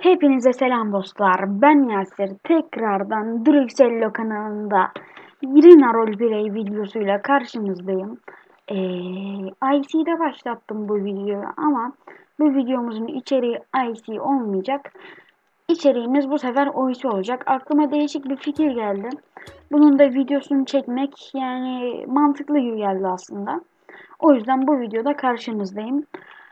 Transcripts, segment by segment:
Hepinize selam dostlar. Ben Yasir. Tekrardan Drüxello kanalında Irina Roleplay videosuyla karşınızdayım. Ee, IC'de başlattım bu videoyu ama bu videomuzun içeriği IC olmayacak. İçeriğimiz bu sefer OIC olacak. Aklıma değişik bir fikir geldi. Bunun da videosunu çekmek yani mantıklı gibi geldi aslında. O yüzden bu videoda karşınızdayım.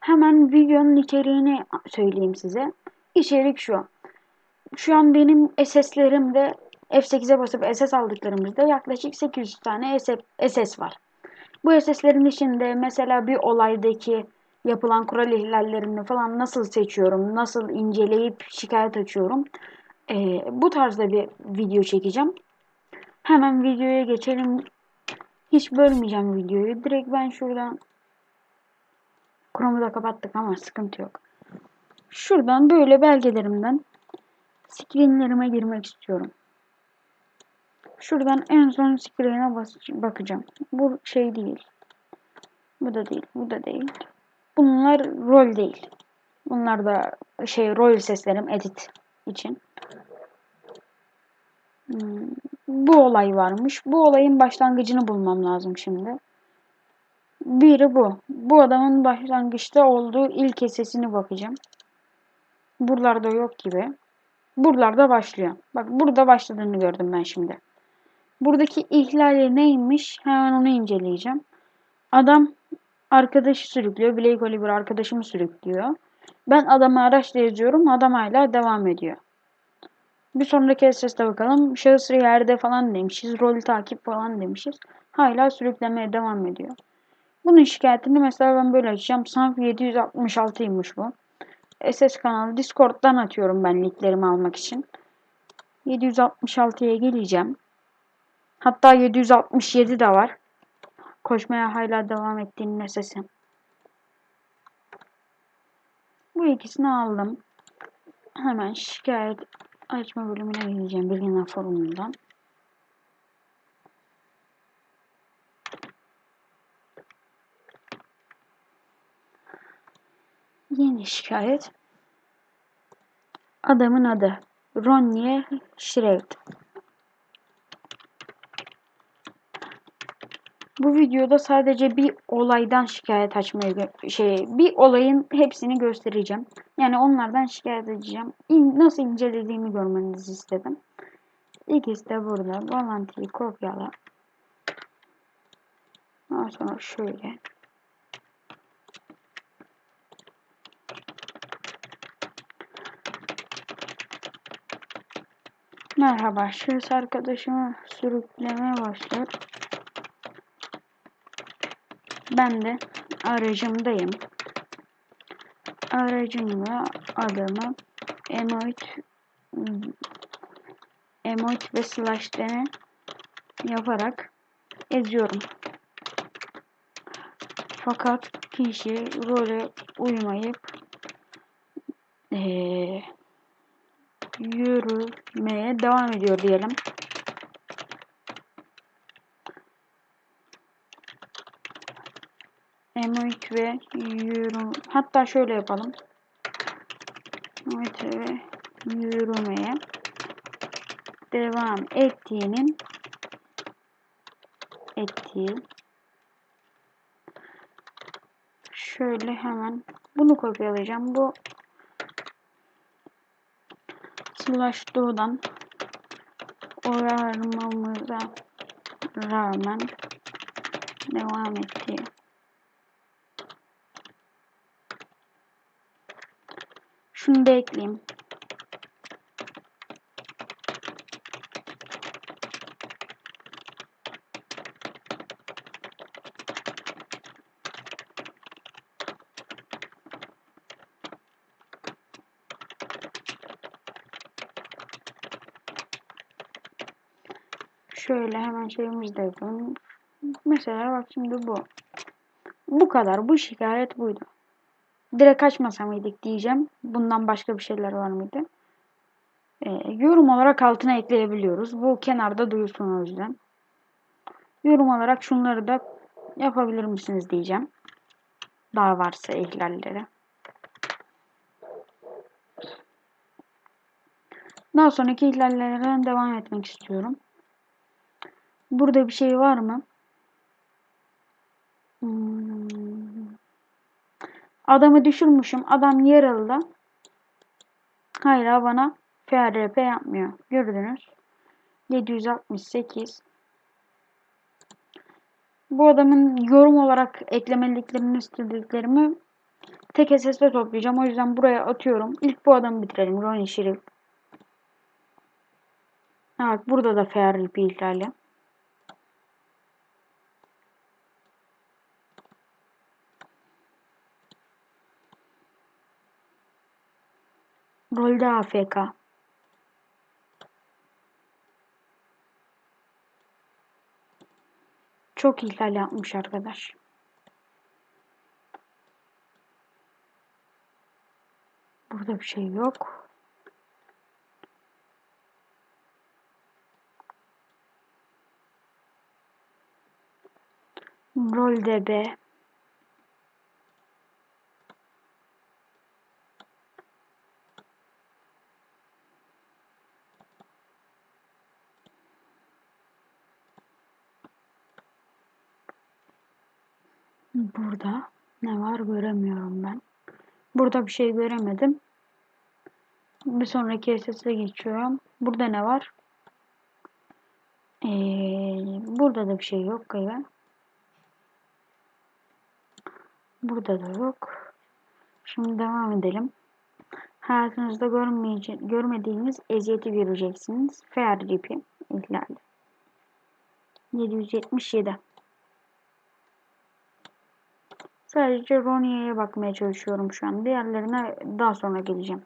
Hemen videonun içeriğini söyleyeyim size. İçerik şu. Şu an benim SS'lerimde F8'e basıp SS aldıklarımızda yaklaşık 800 tane SS var. Bu SS'lerin içinde mesela bir olaydaki yapılan kural ihlallerini falan nasıl seçiyorum, nasıl inceleyip şikayet açıyorum. Ee, bu tarzda bir video çekeceğim. Hemen videoya geçelim. Hiç bölmeyeceğim videoyu. Direkt ben şuradan Chrome'u da kapattık ama sıkıntı yok. Şuradan böyle belgelerimden screenlerime girmek istiyorum. Şuradan en son screen'e bakacağım. Bu şey değil. Bu da değil. Bu da değil. Bunlar rol değil. Bunlar da şey rol seslerim edit için. Hmm, bu olay varmış. Bu olayın başlangıcını bulmam lazım şimdi. Biri bu. Bu adamın başlangıçta olduğu ilk sesini bakacağım. Buralarda yok gibi. Buralarda başlıyor. Bak burada başladığını gördüm ben şimdi. Buradaki ihlali neymiş? Hemen onu inceleyeceğim. Adam arkadaşı sürüklüyor. Blake Oliver arkadaşımı sürüklüyor. Ben adamı araçla yazıyorum. Adam hala devam ediyor. Bir sonraki sesle bakalım. Şahıs yerde falan demişiz. Rol takip falan demişiz. Hala sürüklemeye devam ediyor. Bunun şikayetini mesela ben böyle açacağım. Sanf 766'ymış bu. SS kanalı Discord'dan atıyorum ben linklerimi almak için. 766'ya geleceğim. Hatta 767 de var. Koşmaya hala devam ettiğinin sesi. Bu ikisini aldım. Hemen şikayet açma bölümüne geleceğim bilgiler forumundan. Yeni şikayet. Adamın adı Ronnie Shred. Bu videoda sadece bir olaydan şikayet açmaya şey bir olayın hepsini göstereceğim. Yani onlardan şikayet edeceğim. İn, nasıl incelediğimi görmenizi istedim. İkisi de burada. Bağlantıyı kopyala. Daha sonra şöyle. Merhaba, şahıs arkadaşımı sürüklemeye başlıyor. Ben de aracımdayım. Aracımla adımı emoit emoit ve slash dene yaparak eziyorum. Fakat kişi role uymayıp ee, yürümeye devam ediyor diyelim. Emoit ve yürüm hatta şöyle yapalım. Emoit ve yürümeye devam ettiğinin ettiği şöyle hemen bunu kopyalayacağım. Bu slash doğudan uyarmamıza rağmen devam etti. Şunu da ekleyeyim. Şöyle hemen şeyimizi de yapalım. Mesela bak şimdi bu. Bu kadar. Bu şikayet buydu. Direkt açmasa mıydık diyeceğim. Bundan başka bir şeyler var mıydı? Ee, yorum olarak altına ekleyebiliyoruz. Bu kenarda duyulsun o yüzden. Yorum olarak şunları da yapabilir misiniz diyeceğim. Daha varsa ihlalleri. Daha sonraki ihlallerden devam etmek istiyorum. Burada bir şey var mı? Hmm. Adamı düşürmüşüm. Adam yaralı. Hala bana FRP yapmıyor. Gördünüz. 768 Bu adamın yorum olarak eklemeliklerini istediklerimi tek SS'de toplayacağım. O yüzden buraya atıyorum. İlk bu adamı bitirelim. Ronnie Şiril. Evet burada da FRP ihlali. Rolde AFK. Çok ihlal yapmış arkadaş. Burada bir şey yok. Rolde B. Burada ne var göremiyorum ben. Burada bir şey göremedim. Bir sonraki SS'e geçiyorum. Burada ne var? Ee, burada da bir şey yok galiba. Burada da yok. Şimdi devam edelim. Hayatınızda görmediğiniz eziyeti göreceksiniz. Fair ihlali. 777 Sadece Ronnie'ye bakmaya çalışıyorum şu an. Diğerlerine daha sonra geleceğim.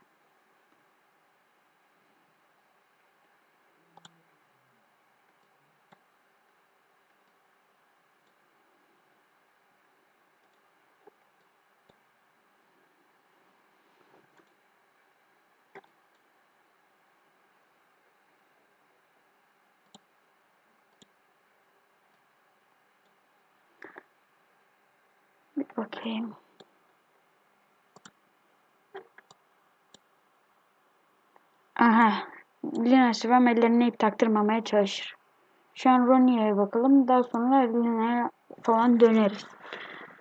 Bakayım. Aha. Lina'sı ben ellerine ip taktırmamaya çalışır. Şu an Ronnie'ye bakalım. Daha sonra Lina'ya falan döneriz.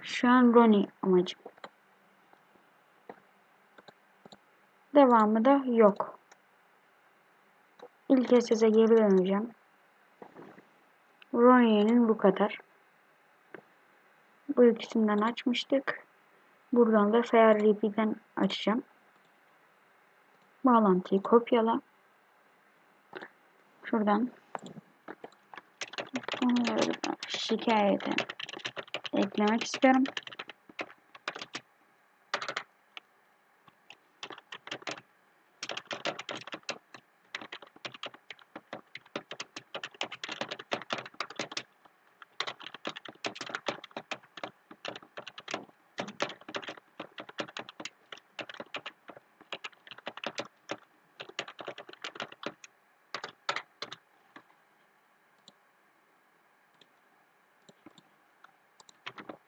Şu an Ronnie amacım. Devamı da yok. İlk size geri döneceğim. Ronnie'nin bu kadar. Bu ikisinden açmıştık. Buradan da FRP'den açacağım. Bağlantıyı kopyala. Şuradan şikayete eklemek istiyorum.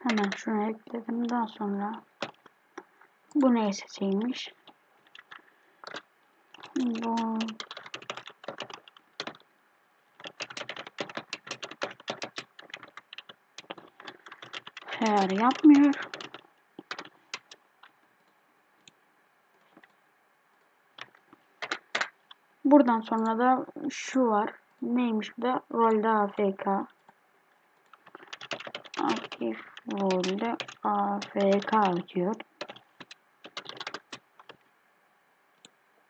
Hemen şunu ekledim. Daha sonra bu ne sesiymiş? Bu her yapmıyor. Buradan sonra da şu var. Neymiş bu da? Rolde AFK. Aktif rolde AFK diyor.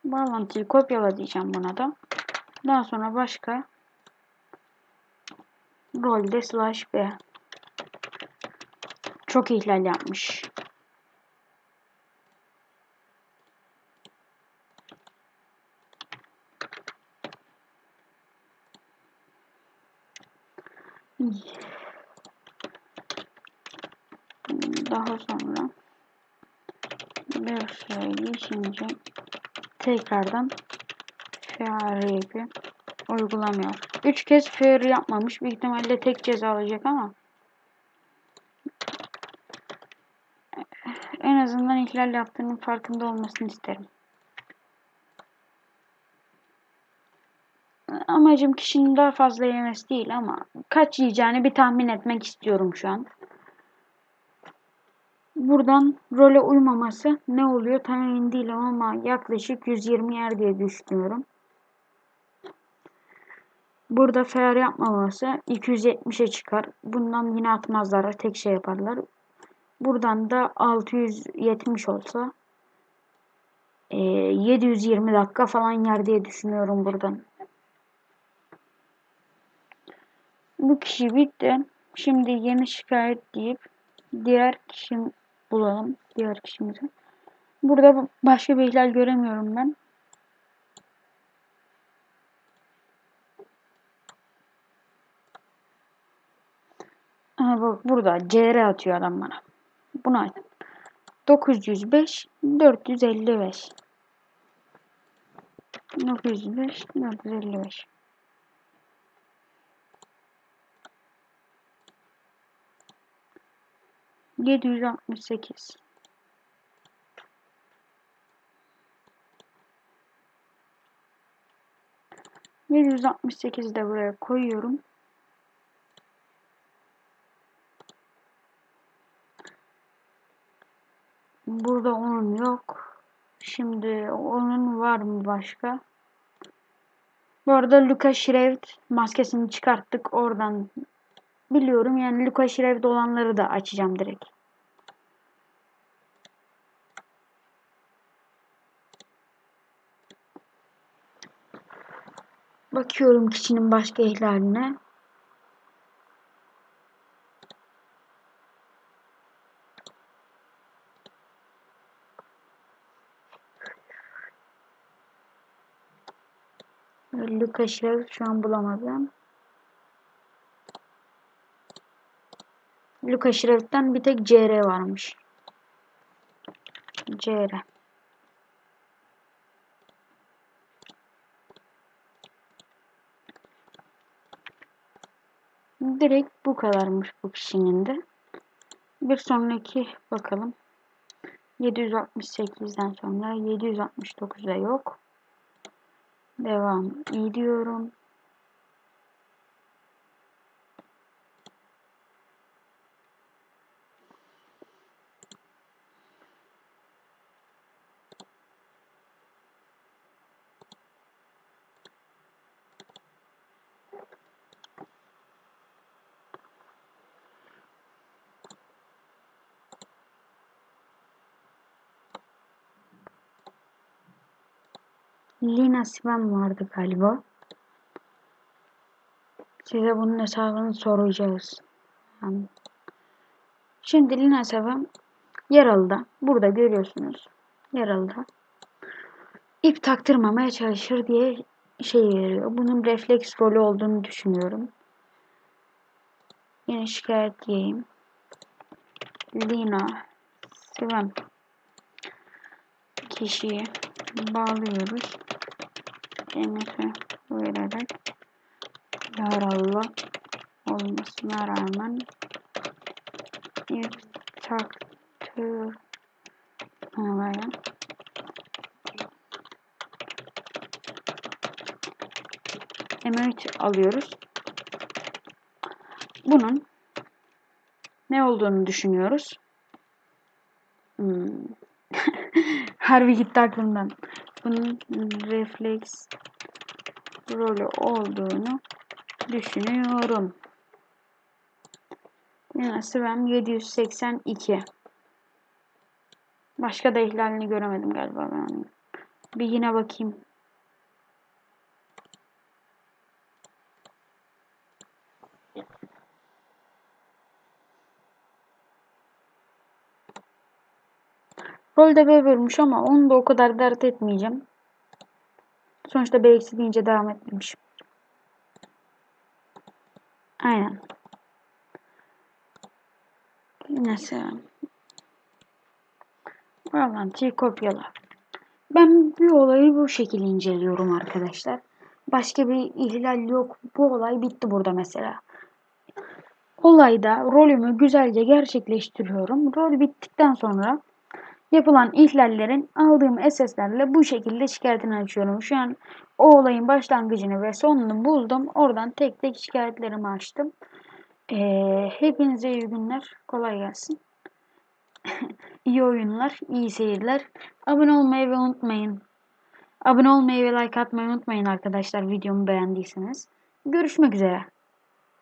Bağlantıyı kopyala diyeceğim buna da. Daha sonra başka rolde slash b. Çok ihlal yapmış. Daha sonra bir süre geçince tekrardan FRP uygulamıyor. 3 kez FR yapmamış. Büyük ihtimalle tek ceza alacak ama en azından ihlal yaptığının farkında olmasını isterim. amacım kişinin daha fazla yemesi değil ama kaç yiyeceğini bir tahmin etmek istiyorum şu an. Buradan role uymaması ne oluyor tam emin değilim ama yaklaşık 120 yer diye düşünüyorum. Burada fair yapmaması 270'e çıkar. Bundan yine atmazlar. Tek şey yaparlar. Buradan da 670 olsa e, 720 dakika falan yer diye düşünüyorum buradan. Bu kişi bitti. Şimdi yeni şikayet deyip diğer kişi bulalım. Diğer kişimizi. Burada başka bir ihlal göremiyorum ben. Bak burada CR atıyor adam bana. Bunu aç. 905 455 905 455 768 768 de buraya koyuyorum. Burada onun yok. Şimdi onun var mı başka? Bu arada Luka Şirevt maskesini çıkarttık. Oradan biliyorum. Yani Luka Şirevt olanları da açacağım direkt. Bakıyorum kişinin başka ihlaline. Luka Şirevt şu an bulamadım. Luka Şirevt'ten bir tek CR varmış. CR. Direkt bu kadarmış bu kişinin de. Bir sonraki bakalım. 768'den sonra 769'da yok. Devam ediyorum. Lina Sven vardı galiba. Size bunun hesabını soracağız. Şimdi Lina Sven yaralıda. Burada görüyorsunuz. Yaralıda. İp taktırmamaya çalışır diye şey veriyor. Bunun refleks rolü olduğunu düşünüyorum. Yine şikayet diyeyim. Lina Sven kişiyi bağlıyoruz. Emre vererek yaralı olmasına rağmen ip taktırmaya Emerit alıyoruz. Bunun ne olduğunu düşünüyoruz. Hmm. Harbi gitti aklımdan. Bunun refleks rolü olduğunu düşünüyorum. Yine sıram 782. Başka da ihlalini göremedim galiba ben. Bir yine bakayım. Rolde B bölmüş ama onu da o kadar dert etmeyeceğim. Sonuçta B eksi deyince devam etmemiş. Aynen. Nasıl? Bağlantıyı kopyala. Ben bir olayı bu şekilde inceliyorum arkadaşlar. Başka bir ihlal yok. Bu olay bitti burada mesela. Olayda rolümü güzelce gerçekleştiriyorum. Rol bittikten sonra yapılan ihlallerin aldığım SS'lerle bu şekilde şikayetini açıyorum. Şu an o olayın başlangıcını ve sonunu buldum. Oradan tek tek şikayetlerimi açtım. Ee, hepinize iyi günler. Kolay gelsin. iyi oyunlar, iyi seyirler. Abone olmayı ve unutmayın. Abone olmayı ve like atmayı unutmayın arkadaşlar videomu beğendiyseniz. Görüşmek üzere.